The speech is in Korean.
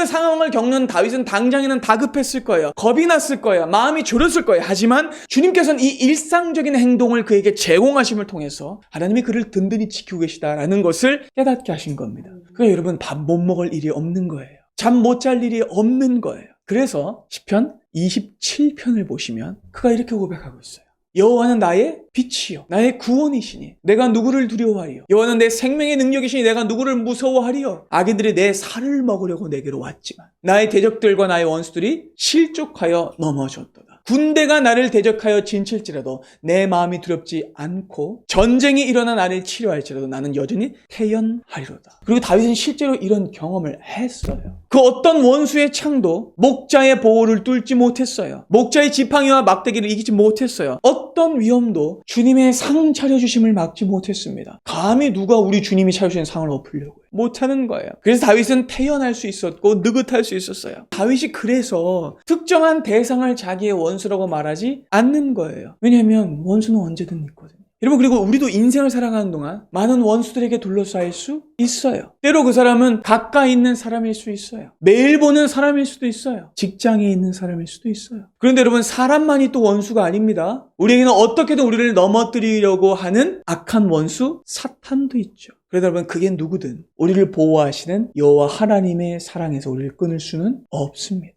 그 상황을 겪는 다윗은 당장에는 다급했을 거예요. 겁이 났을 거예요. 마음이 졸였을 거예요. 하지만 주님께서는 이 일상적인 행동을 그에게 제공하심을 통해서 하나님이 그를 든든히 지키고 계시다라는 것을 깨닫게 하신 겁니다. 그러니까 여러분 밥 못 먹을 일이 없는 거예요. 잠 못 잘 일이 없는 거예요. 그래서 시편 27편을 보시면 그가 이렇게 고백하고 있어요. 여호와는 나의 빛이요. 나의 구원이시니 내가 누구를 두려워하리요? 여호와는 내 생명의 능력이시니 내가 누구를 무서워하리요? 악인들이 내 살을 먹으려고 내게로 왔지만 나의 대적들과 나의 원수들이 실족하여 넘어졌도다 군대가 나를 대적하여 진칠지라도 내 마음이 두렵지 않고 전쟁이 일어나 나를 치료할지라도 나는 여전히 태연하리로다. 그리고 다윗은 실제로 이런 경험을 했어요. 그 어떤 원수의 창도 목자의 보호를 뚫지 못했어요. 목자의 지팡이와 막대기를 이기지 못했어요. 어떤 위험도 주님의 상 차려주심을 막지 못했습니다. 감히 누가 우리 주님이 차려주신 상을 엎으려고요. 못하는 거예요. 그래서 다윗은 태연할 수 있었고 느긋할 수 있었어요. 다윗이 그래서 특정한 대상을 자기의 원수라고 말하지 않는 거예요. 왜냐하면 원수는 언제든 있거든요. 여러분 그리고 우리도 인생을 살아가는 동안 많은 원수들에게 둘러싸일 수 있어요. 때로 그 사람은 가까이 있는 사람일 수 있어요. 매일 보는 사람일 수도 있어요. 직장에 있는 사람일 수도 있어요. 그런데 여러분 사람만이 또 원수가 아닙니다. 우리에게는 어떻게든 우리를 넘어뜨리려고 하는 악한 원수 사탄도 있죠. 그래서 여러분 그게 누구든 우리를 보호하시는 여호와 하나님의 사랑에서 우리를 끊을 수는 없습니다.